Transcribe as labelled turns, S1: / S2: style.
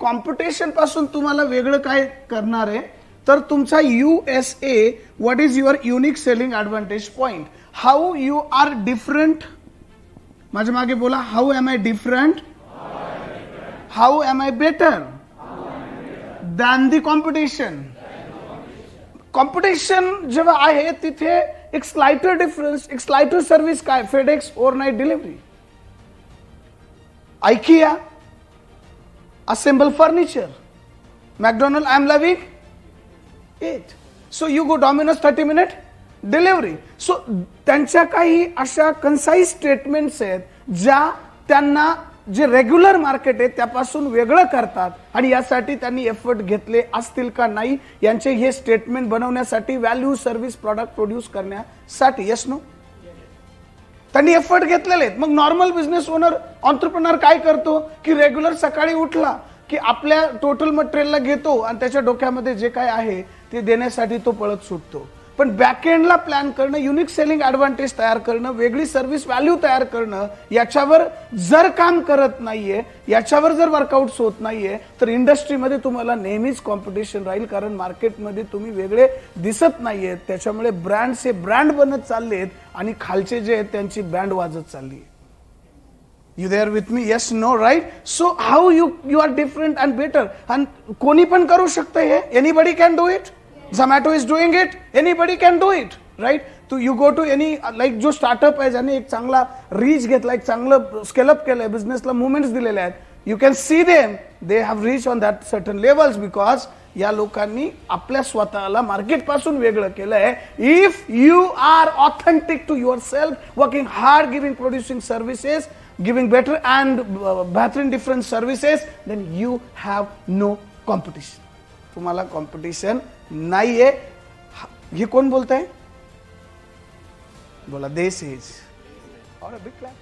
S1: कॉम्पिटिशनपासून तुम्हाला वेगळं काय करणार आहे? तर तुमचा U S A what is your unique selling advantage point how you are different माझ्या मागे बोला how am I different how am I better than the competition competition जेव्हा आहे तिथे एक स्लायटर डिफरन्स एक स्लायटर सर्व्हिस काय? FedEx overnight delivery IKEA assemble furniture. McDonald, I'm loving it. So you go Domino's 30 minute delivery. So त्यांच्या काही अशा concise statements आहेत ज्या त्यांना जे रेग्युलर मार्केट आहे त्यापासून वेगळं करतात आणि यासाठी त्यांनी एफर्ट घेतले असतील का नाही यांचे हे स्टेटमेंट बनवण्यासाठी व्हॅल्यू सर्व्हिस प्रॉडक्ट प्रोड्यूस करण्यासाठी यस नो त्यांनी एफर्ट घेतलेले आहेत. मग नॉर्मल बिझनेस ओनर ऑन्टरप्रनर काय करतो? की रेग्युलर सकाळी उठला की आपल्या टोटल मटेरियलला घेतो आणि त्याच्या डोक्यामध्ये जे काय आहे ते देण्यासाठी तो पळत सुटतो. पण बॅकएंडला प्लॅन करणं युनिक सेलिंग ऍडव्हान्टेज तयार करणं वेगळी सर्व्हिस व्हॅल्यू तयार करणं याच्यावर जर काम करत नाहीये याच्यावर जर वर्कआउट्स होत नाहीये तर इंडस्ट्रीमध्ये तुम्हाला नेहमीच कॉम्पिटिशन राहील कारण मार्केटमध्ये तुम्ही वेगळे दिसत नाहीयेत त्याच्यामुळे ब्रँड्स हे ब्रँड बनत चाललेत आणि खालचे जे आहेत त्यांची बँड वाजत चालली आहे you there with me yes no right so how you you are different and better आणि कोणी पण करू शकतं हे? Anybody can do it Zomato is doing it anybody can do it right Tu you go to any like जो startup आहे ज्याने एक चांगला रीच घेतला एक चांगलं स्केलअप केलं आहे बिझनेसला मुवमेंट्स दिलेले आहेत you can see them they have reach on that certain levels because या लोकांनी आपल्या स्वतःला मार्केटपासून वेगळं केलं आहे if you are authentic to yourself working hard giving producing services giving better and बेहतरीन different services then you have no competition तुम्हाला कॉम्पिटिशन नाहीये. हा- हे कोण बोलतंय? बोला देश इज और बिग क्लॅप